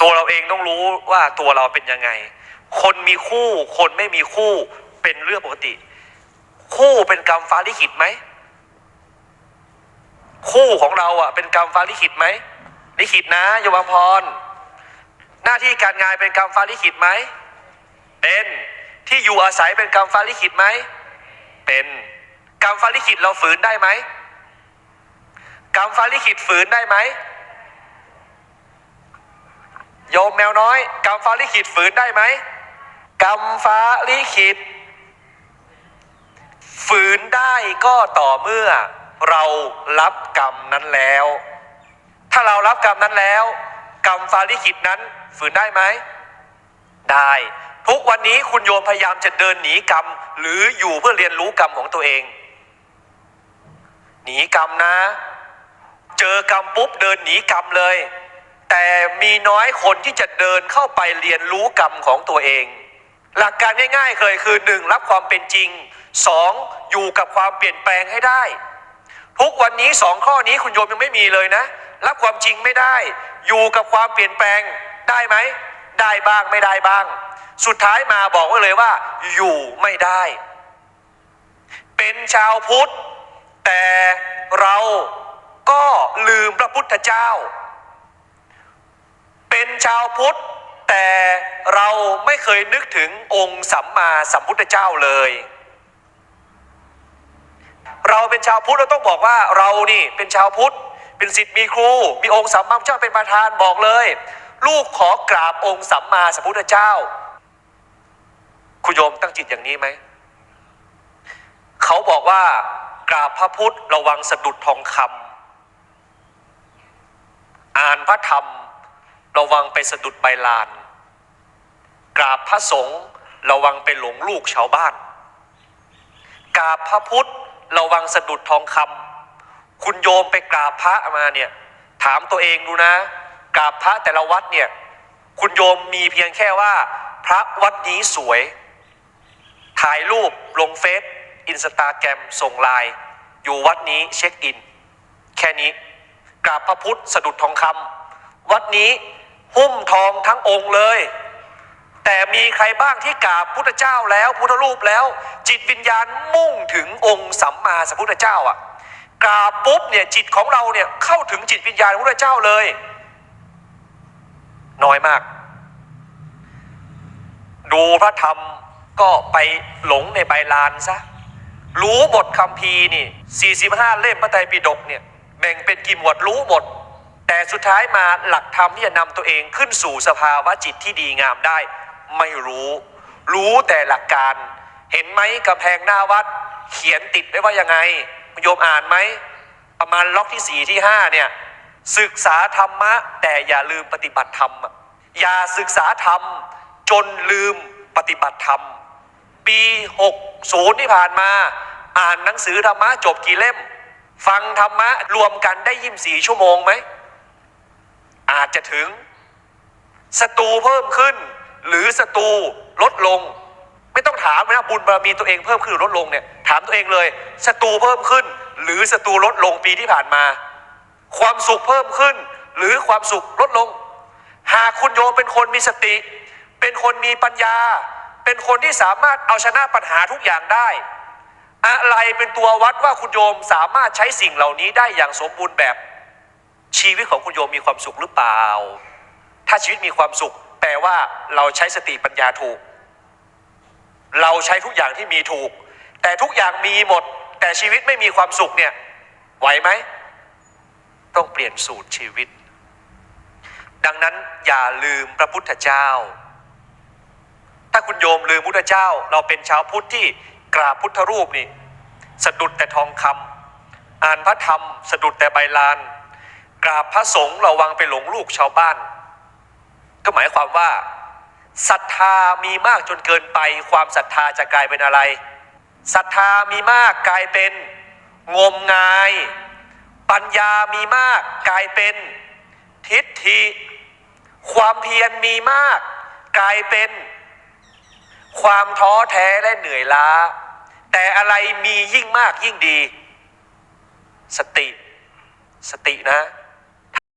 ตัวเราเองต้องรู้ว่าตัวเราเป็นยังไง คนมีคู่ คนไม่มีคู่เป็นเรื่องปกติ คู่เป็นกรรมฟ้าลิขิตไหม คู่ของเราอะ เป็นกรรมฟ้าลิขิตไหมลิขิตนะโยมพร หน้าที่การงานเป็นกรรมฟ้าลิขิตไหมเป็นที่อยู่อาศัยเป็นกรรมฟ้าลิขิตไหมเป็นกรรมฟ้าลิขิตเราฝืนได้ไหมกรรมฟ้าลิขิตฝืนได้ไหม โยมแมวน้อยกรรมฟ้าลิขิตฝืนได้ไหมกรรมฟ้าลิขิต ฝืนได้ก็ต่อเมื่อเรารับกรรมนั้นแล้ว ถ้าเรารับกรรมนั้นแล้ว กรรมฟ้าลิขิตนั้นฝืนได้ไหมได้ ทุกวันนี้คุณโยมพยายามจะเดินหนีกรรม หรืออยู่เพื่อเรียนรู้กรรมของตัวเอง หนีกรรมนะ เจอกรรมปุ๊บเดินหนีกรรมเลย แต่มีน้อยคนที่จะเดินเข้าไปเรียนรู้กรรมของตัวเอง หลักการง่ายๆเคยคือหนึ่งรับความเป็นจริงสองอยู่กับความเปลี่ยนแปลงให้ได้ ทุกวันนี้สองข้อนี้คุณโยมยังไม่มีเลยนะ รับความจริงไม่ได้ อยู่กับความเปลี่ยนแปลงได้ไหม ได้บ้างไม่ได้บ้าง สุดท้ายมาบอกไว้เลยว่า อยู่ไม่ได้ เป็นชาวพุทธ แต่เราก็ลืมพระพุทธเจ้า เป็นชาวพุทธ แต่เราไม่เคยนึกถึงองค์สัมมาสัมพุทธเจ้าเลย เราเป็นชาวพุทธเราต้องบอกว่าเรานี่เป็นชาวพุทธ เป็นสิทธิ์มีครู มีองค์สัมมาเจ้าเป็นประธานบอกเลย ลูกขอกราบองค์สัมมาสัมพุทธเจ้า คุณโยมตั้งจิตอย่างนี้ไหมเขาบอกว่ากราบพระพุทธระวังสะดุดทองคำอ่านพระธรรม ระวังไปสะดุดใบลาน กราบพระสงฆ์ระวังไปหลงลูกชาวบ้าน กราบพระพุทธระวังสะดุดทองคำคุณโยมไปกราบพระมาเนี่ย ถามตัวเองดูนะ กราบพระแต่ละวัดเนี่ย คุณโยมมีเพียงแค่ว่า พระวัดนี้สวย ถ่ายรูปลงเฟซอินสตาแกรมส่งไลน์อยู่วัดนี้เช็คอิน แค่นี้ กราบพระพุทธสะดุดทองคำ วัดนี้หุ้มทองทั้งองค์เลย แต่มีใครบ้างที่กราบพุทธเจ้าแล้วพุทธรูปแล้ว จิตวิญญาณมุ่งถึงองค์สัมมาสัมพุทธเจ้าอะกราบปุ๊บเนี่ยจิตของเราเนี่ยเข้าถึงจิตวิญญาณพุทธเจ้าเลย น้อยมาก ดูพระธรรมก็ไปหลงในใบลานซะรู้บทคัมภีร์นี่ 45 เล่มพระไตรปิฎกเนี่ยแบ่งเป็นกี่หมวดรู้หมด แต่สุดท้ายมาหลักธรรมที่จะนำตัวเองขึ้นสู่สภาวะจิตที่ดีงามได้ ไม่รู้ รู้แต่หลักการ เห็นไหมกำแพงหน้าวัด เขียนติดไว้ว่ายังไงโยมอ่านไหมประมาณล็อกที่สี่ที่ห้าเนี่ยศึกษาธรรมะ แต่อย่าลืมปฏิบัติธรรมอะอย่าศึกษาธรรม จนลืมปฏิบัติธรรม ปี 60 ที่ผ่านมา อ่านหนังสือธรรมะจบกี่เล่ม ฟังธรรมะรวมกันได้ยิมสี่ชั่วโมงไหม จะถึงศัตรูเพิ่มขึ้น หรือศัตรูลดลง ไม่ต้องถามนะบุญบารมีตัวเองเพิ่มขึ้นหรือลดลงเนี่ยถามตัวเองเลยศัตรูเพิ่มขึ้น หรือศัตรูลดลงปีที่ผ่านมา ความสุขเพิ่มขึ้น หรือความสุขลดลง หากคุณโยมเป็นคนมีสติ เป็นคนมีปัญญา เป็นคนที่สามารถเอาชนะปัญหาทุกอย่างได้ อะไรเป็นตัววัดว่าคุณโยมสามารถใช้สิ่งเหล่านี้ได้อย่างสมบูรณ์แบบ ชีวิตของคุณโยมมีความสุขหรือเปล่า ถ้าชีวิตมีความสุข แปลว่าเราใช้สติปัญญาถูก เราใช้ทุกอย่างที่มีถูก แต่ทุกอย่างมีหมด แต่ชีวิตไม่มีความสุขเนี่ยไหวไหม ต้องเปลี่ยนสูตรชีวิต ดังนั้นอย่าลืมพระพุทธเจ้า ถ้าคุณโยมลืมพุทธเจ้า เราเป็นชาวพุทธที่กราบพุทธรูปนี่สะดุดแต่ทองคำอ่านพระธรรม สะดุดแต่ใบลาน กราบพระสงฆ์ระวังไปหลงลูกชาวบ้าน ก็หมายความว่าศรัทธามีมากจนเกินไป ความศรัทธาจะกลายเป็นอะไรศรัทธามีมากกลายเป็นงมงาย ปัญญามีมากกลายเป็นทิฏฐิความเพียรมีมาก กลายเป็น ความท้อแท้และเหนื่อยล้า แต่อะไรมียิ่งมากยิ่งดี สติ สตินะ